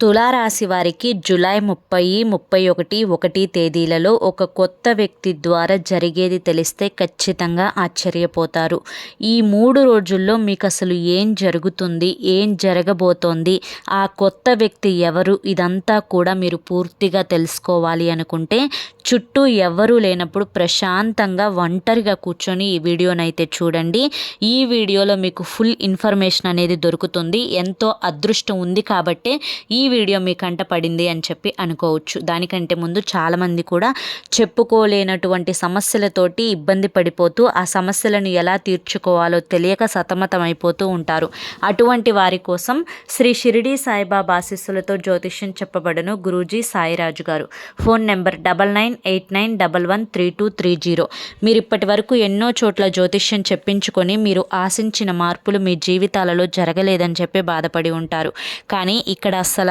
తులారాశి వారికి జులై ముప్పై ముప్పై ఒకటి ఒకటి తేదీలలో ఒక కొత్త వ్యక్తి ద్వారా జరిగేది తెలిస్తే ఖచ్చితంగా ఆశ్చర్యపోతారు. ఈ మూడు రోజుల్లో మీకు అసలు ఏం జరుగుతుంది ఏం జరగబోతోంది ఆ కొత్త వ్యక్తి ఎవరు ఇదంతా కూడా మీరు పూర్తిగా తెలుసుకోవాలి అనుకుంటే చుట్టూ ఎవ్వరూ లేనప్పుడు ప్రశాంతంగా ఒంటరిగా కూర్చొని ఈ వీడియోనైతే చూడండి. ఈ వీడియోలో మీకు ఫుల్ ఇన్ఫర్మేషన్ అనేది దొరుకుతుంది. ఎంతో అదృష్టం ఉంది కాబట్టి ఈ వీడియో మీ కంట పడింది అని చెప్పి అనుకోవచ్చు. దానికంటే ముందు చాలామంది కూడా చెప్పుకోలేనటువంటి సమస్యలతోటి ఇబ్బంది పడిపోతూ ఆ సమస్యలను ఎలా తీర్చుకోవాలో తెలియక సతమతం అయిపోతూ ఉంటారు. అటువంటి వారి కోసం శ్రీ షిరిడి సాయిబాబా ఆశీస్సులతో జ్యోతిష్యం చెప్పబడను గురూజీ సాయిరాజు గారు. Phone number double nine eight nine double one three two three zero. మీరు ఇప్పటి వరకు ఎన్నో చోట్ల జ్యోతిష్యం చెప్పించుకొని మీరు ఆశించిన మార్పులు మీ జీవితాలలో జరగలేదని చెప్పి బాధపడి ఉంటారు. కానీ ఇక్కడ అస్సలు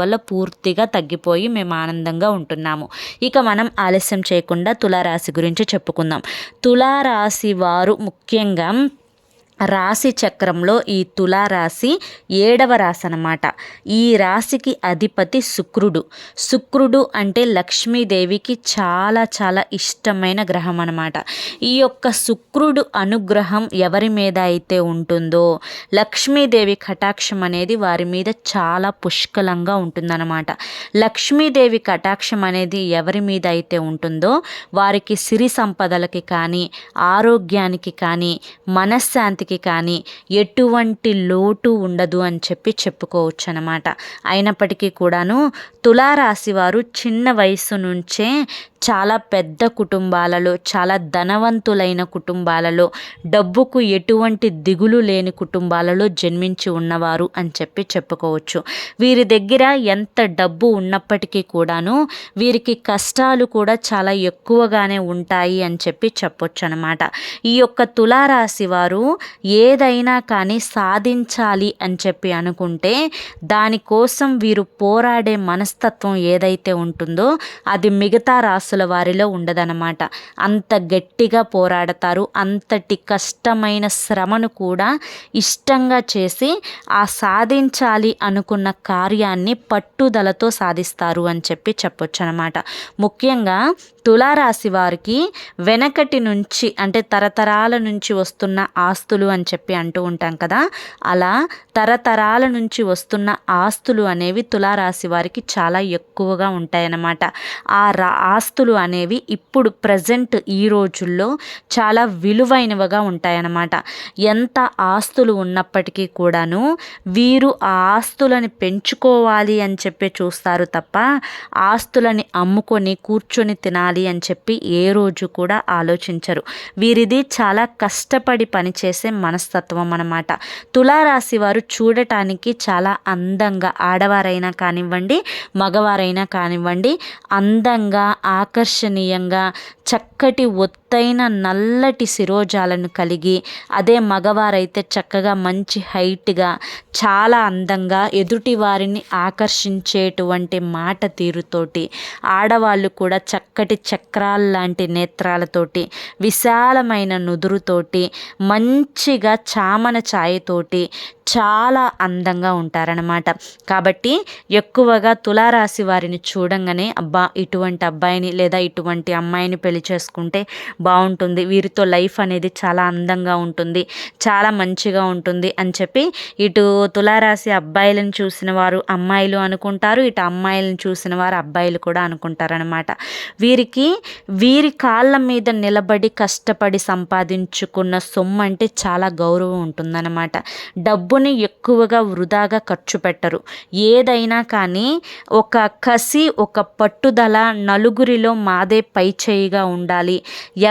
వల్ల పూర్తిగా తగ్గిపోయి మేము ఆనందంగా ఉంటున్నాము. ఇక మనం ఆలస్యం చేయకుండా తులారాశి గురించి చెప్పుకుందాం. తులారాశి వారు ముఖ్యంగా రాశి చక్రంలో ఈ తులారాశి ఏడవ రాశి అనమాట ఈ రాశికి అధిపతి శుక్రుడు. శుక్రుడు అంటే లక్ష్మీదేవికి చాలా చాలా ఇష్టమైన గ్రహం అనమాట ఈ యొక్క శుక్రుడు అనుగ్రహం ఎవరి మీద అయితే ఉంటుందో లక్ష్మీదేవి కటాక్షం అనేది వారి మీద చాలా పుష్కలంగా ఉంటుందన్నమాట లక్ష్మీదేవి కటాక్షం అనేది ఎవరి మీద అయితే ఉంటుందో వారికి సిరి సంపదలకి కానీ ఆరోగ్యానికి కానీ మనశ్శాంతి పరిస్థితికి కానీ ఎటువంటి లోటు ఉండదు అని చెప్పి చెప్పుకోవచ్చు అనమాట అయినప్పటికీ కూడాను తులారాశి వారు చిన్న వయసు నుంచే చాలా పెద్ద కుటుంబాలలో చాలా ధనవంతులైన కుటుంబాలలో డబ్బుకు ఎటువంటి దిగులు లేని కుటుంబాలలో జన్మించి ఉన్నవారు అని చెప్పి చెప్పుకోవచ్చు. వీరి దగ్గర ఎంత డబ్బు ఉన్నప్పటికీ కూడాను వీరికి కష్టాలు కూడా చాలా ఎక్కువగానే ఉంటాయి అని చెప్పి చెప్పొచ్చు అనమాట ఈ యొక్క తులారాశి వారు ఏదైనా కానీ సాధించాలి అని చెప్పి అనుకుంటే దానికోసం వీరు పోరాడే మనస్తత్వం ఏదైతే ఉంటుందో అది మిగతా రాసుల వారిలో ఉండదనమాట అంత గట్టిగా పోరాడతారు. అంతటి కష్టమైన శ్రమను కూడా ఇష్టంగా చేసి ఆ సాధించాలి అనుకున్న కార్యాన్ని పట్టుదలతో సాధిస్తారు అని చెప్పి చెప్పొచ్చు అనమాట ముఖ్యంగా తులారాశి వారికి వెనకటి నుంచి అంటే తరతరాల నుంచి వస్తున్న ఆస్తులు అని చెప్పి అంటూ ఉంటాం కదా. అలా తరతరాల నుంచి వస్తున్న ఆస్తులు అనేవి తులారాశి వారికి చాలా ఎక్కువగా ఉంటాయన్నమాట. ఆ రా ఆస్తులు అనేవి ఇప్పుడు ప్రజెంట్ ఈ రోజుల్లో చాలా విలువైనవిగా ఉంటాయన్నమాట. ఎంత ఆస్తులు ఉన్నప్పటికీ కూడాను వీరు ఆ ఆస్తులని పెంచుకోవాలి అని చెప్పి చూస్తారు తప్ప ఆస్తులని అమ్ముకొని కూర్చొని తినాలి అని చెప్పి ఏ రోజు కూడా ఆలోచించరు. వీరిది చాలా కష్టపడి పనిచేసే మనస్తత్వం అన్నమాట. తులారాశి వారు చూడటానికి చాలా అందంగా ఆడవారైనా కానివ్వండి మగవారైనా కానివ్వండి అందంగా ఆకర్షణీయంగా చక్కటి ఎత్తైన నల్లటి శిరోజాలను కలిగి అదే మగవారైతే చక్కగా మంచి హైట్గా చాలా అందంగా ఎదుటి వారిని ఆకర్షించేటువంటి మాట తీరుతోటి ఆడవాళ్ళు కూడా చక్కటి చక్రాల్లాంటి నేత్రాలతోటి విశాలమైన నుదురుతోటి మంచిగా చామన ఛాయతోటి చాలా అందంగా ఉంటారనమాట కాబట్టి ఎక్కువగా తులారాశి వారిని చూడంగానే అబ్బా ఇటువంటి అబ్బాయిని లేదా ఇటువంటి అమ్మాయిని పెళ్ళి చేసుకుంటే బాగుంటుంది. వీరితో లైఫ్ అనేది చాలా అందంగా ఉంటుంది. చాలా మంచిగా ఉంటుంది అని చెప్పి ఇటు తులారాశి అబ్బాయిలను చూసిన వారు అమ్మాయిలు అనుకుంటారు. ఇటు అమ్మాయిలను చూసిన వారు అబ్బాయిలు కూడా అనుకుంటారనమాట వీరికి వీరి కాళ్ళ మీద నిలబడి కష్టపడి సంపాదించుకున్న సొమ్ము అంటే చాలా గౌరవం ఉంటుందన్నమాట. డబ్బుని ఎక్కువగా వృధాగా ఖర్చు పెట్టరు. ఏదైనా కానీ ఒక కసి ఒక పట్టుదల నలుగురిలో మాదే పై చేయిగా ఉండాలి.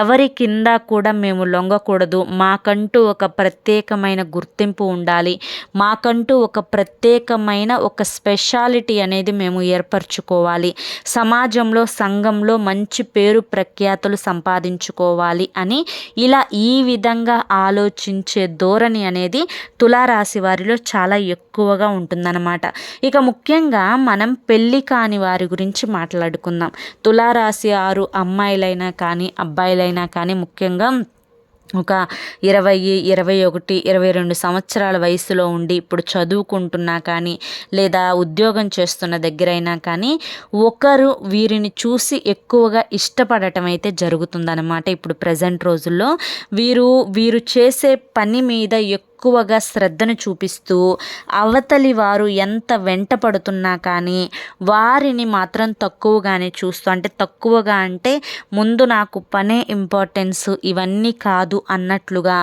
ఎవరి కింద కూడా మేము లొంగకూడదు. మాకంటూ ఒక ప్రత్యేకమైన గుర్తింపు ఉండాలి. మాకంటూ ఒక ప్రత్యేకమైన ఒక స్పెషాలిటీ అనేది మేము ఏర్పరచుకోవాలి. సమాజంలో సంఘంలో మంచి పేరు ప్రఖ్యాతులు సంపాదించుకోవాలి అని ఇలా ఈ విధంగా ఆలోచించే ధోరణి అనేది తులారాశి వారిలో చాలా ఎక్కువగా ఉంటుందన్నమాట. ఇక ముఖ్యంగా మనం పెళ్ళి కాని వారి గురించి మాట్లాడుకుందాం. తులారాశి ఆరు అమ్మాయిలైనా కానీ అబ్బాయిలైనా కానీ ముఖ్యంగా ఒక ఇరవై ఇరవై ఒకటి ఇరవై రెండు సంవత్సరాల వయసులో ఉండి ఇప్పుడు చదువుకుంటున్నా కానీ లేదా ఉద్యోగం చేస్తున్న దగ్గరైనా కానీ ఒకరు వీరిని చూసి ఎక్కువగా ఇష్టపడటం అయితే జరుగుతుందన్నమాట. ఇప్పుడు ప్రజెంట్ రోజుల్లో వీరు వీరు చేసే పని మీద ఎక్కువ ఎక్కువగా శ్రద్ధను చూపిస్తూ అవతలి వారు ఎంత వెంట పడుతున్నా కానీ వారిని మాత్రం తక్కువగానే చూస్తూ అంటే తక్కువగా అంటే ముందు నాకు పనే ఇంపార్టెన్స్ ఇవన్నీ కాదు అన్నట్లుగా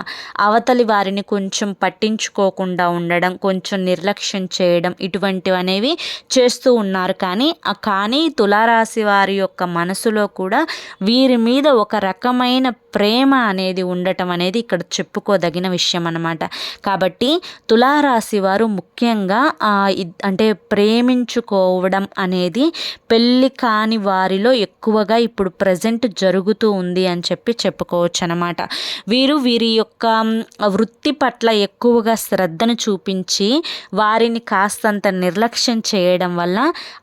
అవతలి వారిని కొంచెం పట్టించుకోకుండా ఉండడం కొంచెం నిర్లక్ష్యం చేయడం ఇటువంటివి అనేవి చేస్తూ ఉన్నారు. కానీ కానీ తులారాశి వారి యొక్క మనసులో కూడా వీరి మీద ఒక రకమైన ప్రేమ అనేది ఉండటం అనేది ఇక్కడ చెప్పుకోదగిన విషయం అన్నమాట. కాబట్టి తులారాశి వారు ముఖ్యంగా అంటే ప్రేమించుకోవడం అనేది పెళ్ళి కాని వారిలో ఎక్కువగా ఇప్పుడు ప్రజెంట్ జరుగుతూ ఉంది అని చెప్పి చెప్పుకోవచ్చు అనమాట వీరు వీరి యొక్క వృత్తి పట్ల ఎక్కువగా శ్రద్ధను చూపించి వారిని కాస్తంత నిర్లక్ష్యం చేయడం వల్ల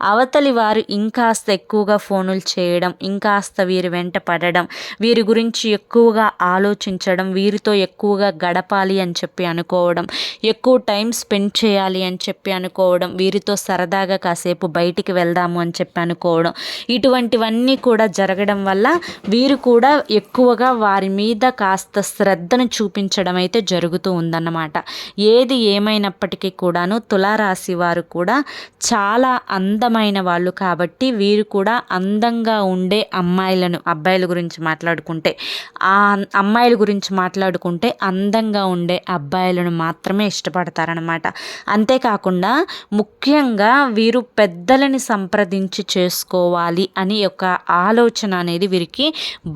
అవతలి వారు ఇంకాస్త ఎక్కువగా ఫోనులు చేయడం ఇంకాస్త వీరి వెంట పడడం వీరి గురించి ఎక్కువగా ఆలోచించడం వీరితో ఎక్కువగా గడపాలి అని చెప్పి అనుకోవడం ఎక్కువ టైం స్పెండ్ చేయాలి అని చెప్పి అనుకోవడం వీరితో సరదాగా కాసేపు బయటికి వెళ్దాము అని చెప్పి అనుకోవడం ఇటువంటివన్నీ కూడా జరగడం వల్ల వీరు కూడా ఎక్కువగా వారి మీద కాస్త శ్రద్ధను చూపించడం అయితే జరుగుతూ ఉందన్నమాట. ఏది ఏమైనప్పటికీ కూడాను తులారాశి వారు కూడా చాలా అందమైన వాళ్ళు కాబట్టి వీరు కూడా అందంగా ఉండే అమ్మాయిలను అబ్బాయిల గురించి మాట్లాడుకుంటే ఆ అమ్మాయిల గురించి మాట్లాడుకుంటే అందంగా ఉండే అబ్బాయిలను మాత్రమే ఇష్టపడతారనమాట అంతేకాకుండా ముఖ్యంగా వీరు పెద్దలని సంప్రదించి చేసుకోవాలి అని ఒక ఆలోచన అనేది వీరికి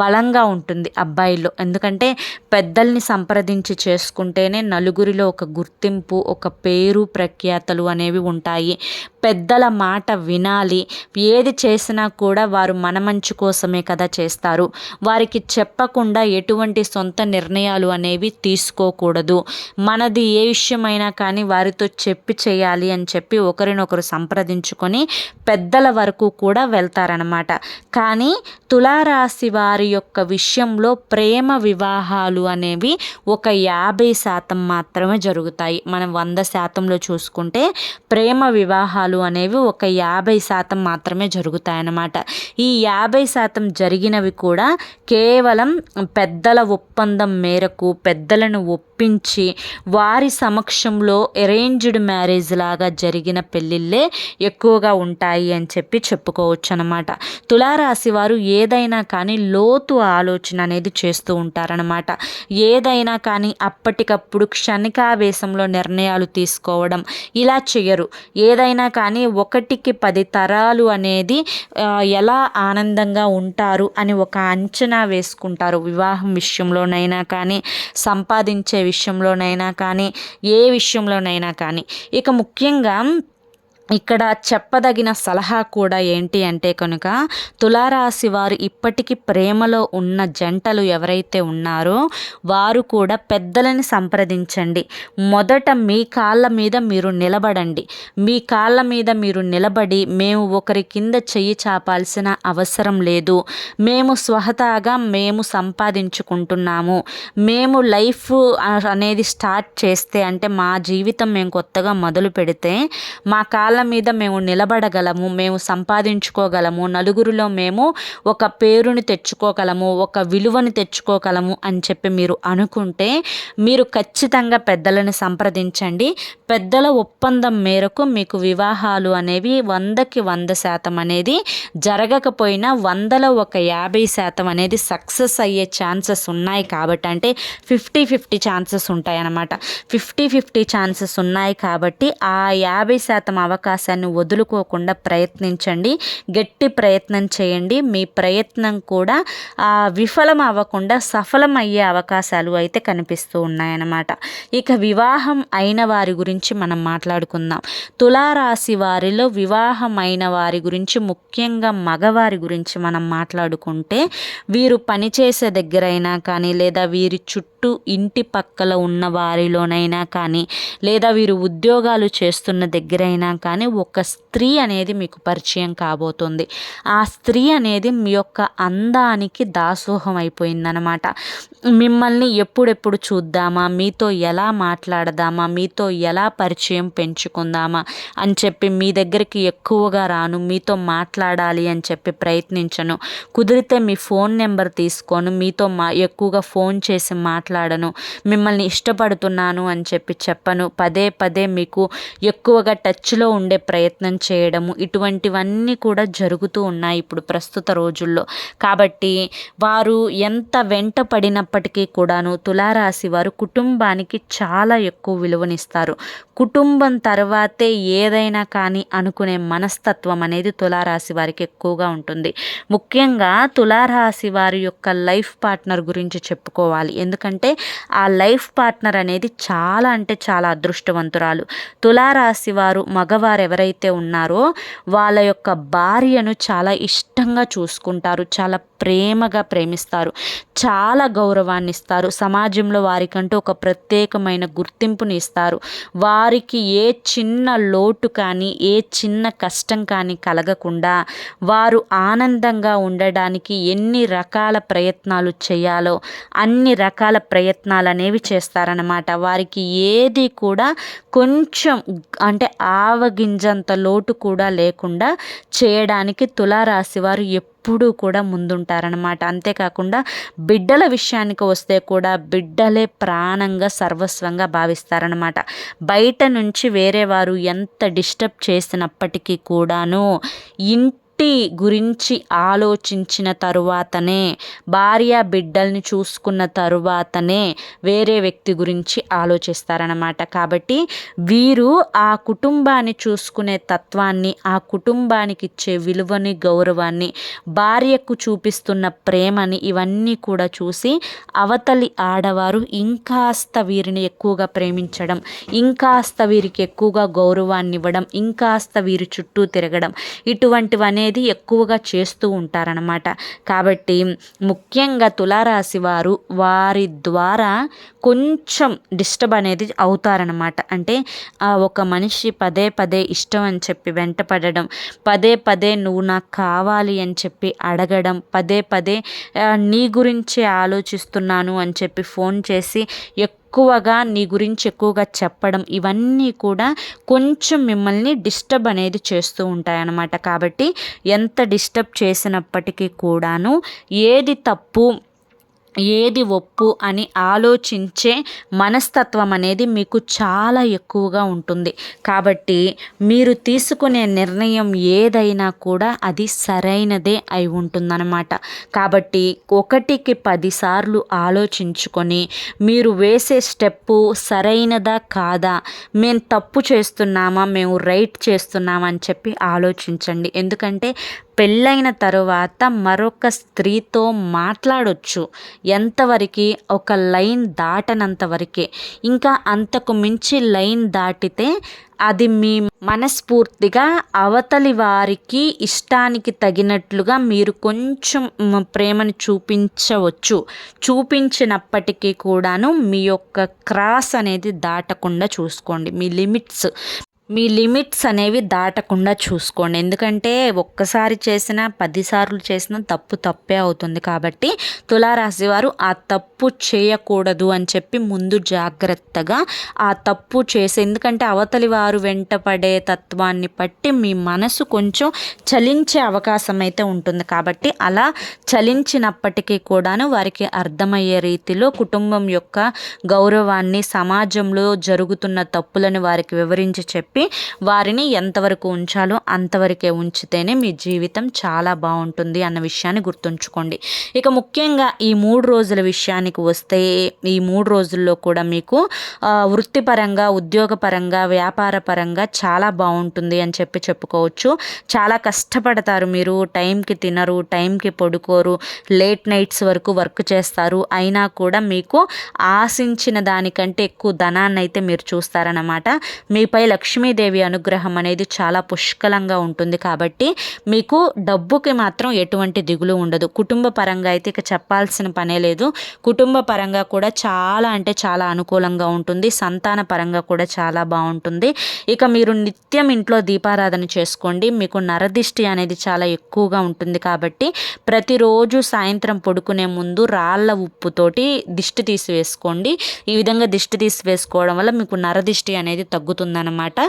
బలంగా ఉంటుంది అబ్బాయిల్లో. ఎందుకంటే పెద్దల్ని సంప్రదించి చేసుకుంటేనే నలుగురిలో ఒక గుర్తింపు ఒక పేరు ప్రఖ్యాతలు అనేవి ఉంటాయి. పెద్దల మాట వినాలి. ఏది చేసినా కూడా వారు మన మంచి కోసమే కదా చేస్తారు. వారికి చెప్పకుండా ఎటువంటి సొంత నిర్ణయాలు అనేవి తీసుకోకూడదు. మనది ఏ విషయమైనా కానీ వారితో చెప్పి చేయాలి అని చెప్పి ఒకరినొకరు సంప్రదించుకొని పెద్దల వరకు కూడా వెళ్తారనమాట కానీ తులారాశి వారి యొక్క విషయంలో ప్రేమ వివాహాలు అనేవి ఒక యాభై శాతం మాత్రమే జరుగుతాయి. మనం వంద శాతంలో చూసుకుంటే ప్రేమ వివాహాలు అనేవి ఒక యాభై శాతం మాత్రమే జరుగుతాయన్నమాట. ఈ యాభై శాతం జరిగినవి కూడా కేవలం పెద్దల ఒప్పందం మేరకు పెద్దలను ఒప్పించి వారి సమక్షంలో అరేంజ్డ్ మ్యారేజ్ లాగా జరిగిన పెళ్ళిళ్ళే ఎక్కువగా ఉంటాయి అని చెప్పి చెప్పుకోవచ్చు అనమాట తులారాశి వారు ఏదైనా కానీ లోతు ఆలోచన అనేది చేస్తూ ఉంటారనమాట ఏదైనా కానీ అప్పటికప్పుడు క్షణికావేశంలో నిర్ణయాలు తీసుకోవడం ఇలా చేయరు ఏదైనా కానీ ఒకటికి పది తరాలు అనేది ఎలా ఆనందంగా ఉంటారు అని ఒక అంచనా వేసుకుంటారు. వివాహం విషయంలోనైనా కానీ సంపాదించే విషయంలోనైనా కానీ ఏ విషయంలోనైనా కానీ. ఇక ముఖ్యంగా ఇక్కడ చెప్పదగిన సలహా కూడా ఏంటి అంటే కనుక తులారాశి వారు ఇప్పటికీ ప్రేమలో ఉన్న జంటలు ఎవరైతే ఉన్నారో వారు కూడా పెద్దలని సంప్రదించండి. మొదట మీ కాళ్ళ మీద మీరు నిలబడండి. మీ కాళ్ళ మీద మీరు నిలబడి మేము ఒకరి కింద చెయ్యి చాపాల్సిన అవసరం లేదు. మేము స్వహతాగా మేము సంపాదించుకుంటున్నాము. మేము లైఫ్ అనేది స్టార్ట్ చేస్తే అంటే మా జీవితం మేము కొత్తగా మొదలు పెడితే మా కాళ్ళ మీద మేము నిలబడగలము మేము సంపాదించుకోగలము నలుగురిలో మేము ఒక పేరుని తెచ్చుకోగలము ఒక విలువని తెచ్చుకోగలము అని చెప్పి మీరు అనుకుంటే మీరు ఖచ్చితంగా పెద్దలను సంప్రదించండి. పెద్దల ఒప్పందం మేరకు మీకు వివాహాలు అనేవి వందకి వంద శాతం అనేది జరగకపోయినా వందలో ఒక యాభై శాతం అనేది సక్సెస్ అయ్యే ఛాన్సెస్ ఉన్నాయి కాబట్టి అంటే ఫిఫ్టీ ఫిఫ్టీ ఛాన్సెస్ ఉంటాయి అన్నమాట ఫిఫ్టీ ఫిఫ్టీ ఛాన్సెస్ ఉన్నాయి కాబట్టి ఆ యాభై శాతం అవకాశం అవకాశాన్ని వదులుకోకుండా ప్రయత్నించండి. గట్టి ప్రయత్నం చేయండి. మీ ప్రయత్నం కూడా విఫలం అవ్వకుండా సఫలం అయ్యే అవకాశాలు అయితే కనిపిస్తూ ఉన్నాయన్నమాట. ఇక వివాహం అయిన వారి గురించి మనం మాట్లాడుకుందాం. తులారాశి వారిలో వివాహం అయిన వారి గురించి ముఖ్యంగా మగవారి గురించి మనం మాట్లాడుకుంటే వీరు పనిచేసే దగ్గరైనా కానీ లేదా వీరి చుట్టూ ఇంటి పక్కల ఉన్న వారిలోనైనా కానీ లేదా వీరు ఉద్యోగాలు చేస్తున్న దగ్గరైనా కానీ ఒక స్త్రీ అనేది మీకు పరిచయం కాబోతుంది. ఆ స్త్రీ అనేది మీ యొక్క అందానికి దాసోహం అయిపోయిందనమాట. మిమ్మల్ని ఎప్పుడెప్పుడు చూద్దామా? మీతో ఎలా మాట్లాడదామా? మీతో ఎలా పరిచయం పెంచుకుందామా? అని చెప్పి మీ దగ్గరికి ఎక్కువగా రాను మీతో మాట్లాడాలి అని చెప్పి ప్రయత్నించను. కుదిరితే మీ ఫోన్ నెంబర్ తీసుకోను మీతో మా ఎక్కువగా ఫోన్ చేసి మాట్లాడను. మిమ్మల్ని ఇష్టపడుతున్నాను అని చెప్పి చెప్పను. పదే పదే మీకు ఎక్కువగా టచ్లో ఉండే ప్రయత్నం చేయడము ఇటువంటివన్నీ కూడా జరుగుతూ ఉన్నాయి ఇప్పుడు ప్రస్తుత రోజుల్లో. కాబట్టి వారు ఎంత వెంట ఉన్నప్పటికీ కూడాను తులారాశి వారు కుటుంబానికి చాలా ఎక్కువ విలువనిస్తారు. కుటుంబం తర్వాతే ఏదైనా కానీ అనుకునే మనస్తత్వం అనేది తులారాశి వారికి ఎక్కువగా ఉంటుంది. ముఖ్యంగా తులారాశి వారి యొక్క లైఫ్ పార్ట్నర్ గురించి చెప్పుకోవాలి. ఎందుకంటే ఆ లైఫ్ పార్ట్నర్ అనేది చాలా అంటే చాలా అదృష్టవంతురాలు. తులారాశి వారు మగవారు ఎవరైతే ఉన్నారో వాళ్ళ యొక్క భార్యను చాలా ఇష్టంగా చూసుకుంటారు. చాలా ప్రేమగా ప్రేమిస్తారు. చాలా గౌరవాన్ని ఇస్తారు సమాజంలో వారికంటూ ఒక ప్రత్యేకమైన గుర్తింపుని ఇస్తారు. వారికి ఏ చిన్న లోటు కానీ ఏ చిన్న కష్టం కానీ కలగకుండా వారు ఆనందంగా ఉండడానికి ఎన్ని రకాల ప్రయత్నాలు చేయాలో అన్ని రకాల ప్రయత్నాలు అనేవి చేస్తారనమాట వారికి ఏది కూడా కొంచెం అంటే ఆవగింజంత లోటు కూడా లేకుండా చేయడానికి తులారాశి వారు ఎప్పుడు కూడా ముందుంటారనమాట అంతేకాకుండా బిడ్డల విషయానికి వస్తే కూడా బిడ్డలే ప్రాణంగా సర్వస్వంగా భావిస్తారనమాట బయట నుంచి వేరే వారు ఎంత డిస్టర్బ్ చేసినప్పటికీ కూడాను ఇంటి ఇంటి గురించి ఆలోచించిన తరువాతనే భార్య బిడ్డల్ని చూసుకున్న తరువాతనే వేరే వ్యక్తి గురించి ఆలోచిస్తారనమాట కాబట్టి వీరు ఆ కుటుంబాన్ని చూసుకునే తత్వాన్ని ఆ కుటుంబానికి ఇచ్చే విలువని గౌరవాన్ని భార్యకు చూపిస్తున్న ప్రేమని ఇవన్నీ కూడా చూసి అవతలి ఆడవారు ఇంకాస్త వీరిని ఎక్కువగా ప్రేమించడం ఇంకాస్త వీరికి ఎక్కువగా గౌరవాన్ని ఇవ్వడం ఇంకాస్త వీరి చుట్టూ తిరగడం ఇటువంటివనే అనేది ఎక్కువగా చేస్తూ ఉంటారనమాట కాబట్టి ముఖ్యంగా తులారాశి వారు వారి ద్వారా కొంచెం డిస్టర్బ్ అనేది అవుతారనమాట అంటే ఒక మనిషి పదే పదే ఇష్టం అని చెప్పి వెంటపడడం పదే పదే నువ్వు నాకు కావాలి అని చెప్పి అడగడం పదే పదే నీ గురించి ఆలోచిస్తున్నాను అని చెప్పి ఫోన్ చేసి ఎక్కువగా నీ గురించి ఎక్కువగా చెప్పడం ఇవన్నీ కూడా కొంచెం మిమ్మల్ని డిస్టర్బ్ అనేది చేస్తూ ఉంటాయన్నమాట. కాబట్టి ఎంత డిస్టర్బ్ చేసినప్పటికీ కూడాను ఏది తప్పు ఏది ఒప్పు అని ఆలోచించే మనస్తత్వం అనేది మీకు చాలా ఎక్కువగా ఉంటుంది. కాబట్టి మీరు తీసుకునే నిర్ణయం ఏదైనా కూడా అది సరైనదే అయి ఉంటుందన్నమాట. కాబట్టి ఒకటికి పదిసార్లు ఆలోచించుకొని మీరు వేసే స్టెప్పు సరైనదా కాదా? మేము తప్పు చేస్తున్నామా? మేము రైట్ చేస్తున్నామా? అని చెప్పి ఆలోచించండి. ఎందుకంటే పెళ్ళైన తరువాత మరొక స్త్రీతో మాట్లాడొచ్చు. ఎంతవరకు? ఒక లైన్ దాటనంత వరకే ఇంకా అంతకు మించి లైన్ దాటితే అది మీ మనస్ఫూర్తిగా అవతలి వారికి ఇష్టానికి తగినట్లుగా మీరు కొంచెం ప్రేమను చూపించవచ్చు. చూపించినప్పటికీ కూడాను మీ యొక్క క్రాస్ అనేది దాటకుండా చూసుకోండి. మీ లిమిట్స్ మీ లిమిట్స్ అనేవి దాటకుండా చూసుకోండి. ఎందుకంటే ఒక్కసారి చేసిన పదిసార్లు చేసిన తప్పు తప్పే అవుతుంది కాబట్టి తులారాశి వారు ఆ తప్పు చేయకూడదు అని చెప్పి ముందు జాగ్రత్తగా ఆ తప్పు చేసి ఎందుకంటే అవతలి వారు వెంటపడే తత్వాన్ని బట్టి మీ మనసు కొంచెం చలించే అవకాశం అయితే ఉంటుంది. కాబట్టి అలా చలించినప్పటికీ కూడాను వారికి అర్థమయ్యే రీతిలో కుటుంబం యొక్క గౌరవాన్ని సమాజంలో జరుగుతున్న తప్పులను వారికి వివరించి చెప్పి వారిని ఎంతవరకు ఉంచాలో అంతవరకే ఉంచితేనే మీ జీవితం చాలా బాగుంటుంది అన్న విషయాన్ని గుర్తుంచుకోండి. ఇక ముఖ్యంగా ఈ మూడు రోజుల విషయానికి వస్తే ఈ మూడు రోజుల్లో కూడా మీకు వృత్తిపరంగా ఉద్యోగపరంగా వ్యాపార పరంగా చాలా బాగుంటుంది అని చెప్పి చెప్పుకోవచ్చు. చాలా కష్టపడతారు మీరు టైంకి తినరు టైంకి పడుకోరు లేట్ నైట్స్ వరకు వర్క్ చేస్తారు. అయినా కూడా మీకు ఆశించిన దానికంటే ఎక్కువ ధనాన్ని అయితే మీరు చూస్తారన్నమాట. మీపై లక్ష్మీదేవి అనుగ్రహం అనేది చాలా పుష్కలంగా ఉంటుంది కాబట్టి మీకు డబ్బుకి మాత్రం ఎటువంటి దిగులు ఉండదు. కుటుంబ పరంగా అయితే ఇక చెప్పాల్సిన పనే లేదు. కుటుంబ పరంగా కూడా చాలా అంటే చాలా అనుకూలంగా ఉంటుంది. సంతాన పరంగా కూడా చాలా బాగుంటుంది. ఇక మీరు నిత్యం ఇంట్లో దీపారాధన చేసుకోండి. మీకు నరదిష్టి అనేది చాలా ఎక్కువగా ఉంటుంది కాబట్టి ప్రతిరోజు సాయంత్రం పడుకునే ముందు రాళ్ళ ఉప్పుతోటి దిష్టి తీసివేసుకోండి. ఈ విధంగా దిష్టి తీసివేసుకోవడం వల్ల మీకు నరదిష్టి అనేది తగ్గుతుందన్నమాట.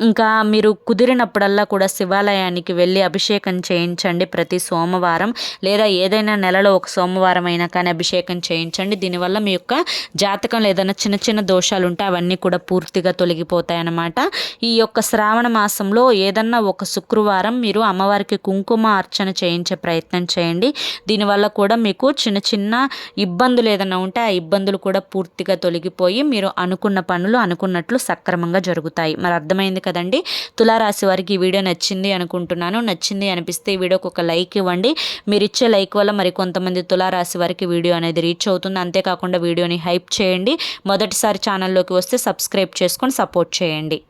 ఇంకా మీరు కుదిరినప్పుడల్లా కూడా శివాలయానికి వెళ్ళి అభిషేకం చేయించండి ప్రతి సోమవారం లేదా ఏదైనా నెలలో ఒక సోమవారం అయినా కానీ అభిషేకం చేయించండి. దీనివల్ల మీ యొక్క జాతకంలో ఏదైనా చిన్న చిన్న దోషాలు ఉంటే అవన్నీ కూడా పూర్తిగా తొలగిపోతాయి అన్నమాట ఈ యొక్క శ్రావణ మాసంలో ఏదన్నా ఒక శుక్రవారం మీరు అమ్మవారికి కుంకుమ అర్చన చేయించే ప్రయత్నం చేయండి. దీనివల్ల కూడా మీకు చిన్న చిన్న ఇబ్బందులు ఏదైనా ఉంటే ఆ ఇబ్బందులు కూడా పూర్తిగా తొలగిపోయి మీరు అనుకున్న పనులు అనుకున్నట్లు సక్రమంగా జరుగుతాయి. మరి అర్థం అర్థమైంది కదండి? తులారాశి వారికి ఈ వీడియో నచ్చింది అనుకుంటున్నాను. నచ్చింది అనిపిస్తే ఈ వీడియోకి ఒక లైక్ ఇవ్వండి. మీరు ఇచ్చే లైక్ వల్ల మరి కొంతమంది తులారాశి వారికి వీడియో అనేది రీచ్ అవుతుంది. అంతేకాకుండా వీడియోని హైప్ చేయండి. మొదటిసారి ఛానల్లోకి వస్తే సబ్స్క్రైబ్ చేసుకొని సపోర్ట్ చేయండి.